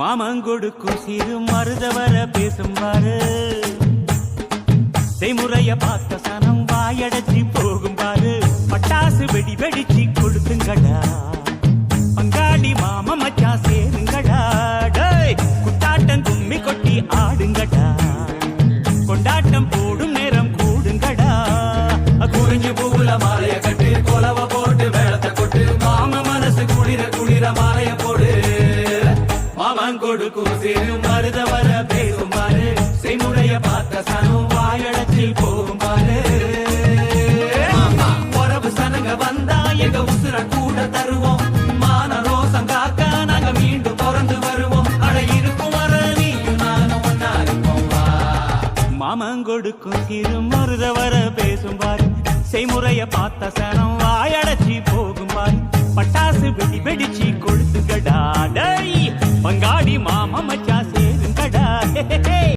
மாமங்கொடுக்கும் சிறு மருதவர பேசும்பாரு செய்முறைய பார்த்த சனம் வாயடைச்சி போகும் பாரு. பட்டாசு வெடி வெடிச்சு கொடுத்துங்கடா. பங்காளி மாம மச்சா சேருங்கடா. டேய் குத்தாட்டம் கும்மி கொட்டி ஆடுங்கடா. கொண்டாட்டம் போடும் கொடுக்கும் சிறு மருதவர பேசும் பாரு. செய்முறைய பார்த்த சனம் வாயடத்தில் போகும் பாரு. உறவு சனங்க வந்தா எங்க உசுர கூட தருவோம். மான ரோசம் காக்க நாங்க மீண்டும் பிறந்து வருவோம். அட இருக்கும் வர நீயும் நானும் ஒன்னா இருப்போம் வா. கொடுக்கும் சிறு மருத வர பேசும் பாரு. செய்முறைய பார்த்த சனம் வாயடச்சி போகும் பாரு. பட்டாசு வெடி வெடிச்சு கொழுத்துக்கடா. டேய் பங்கா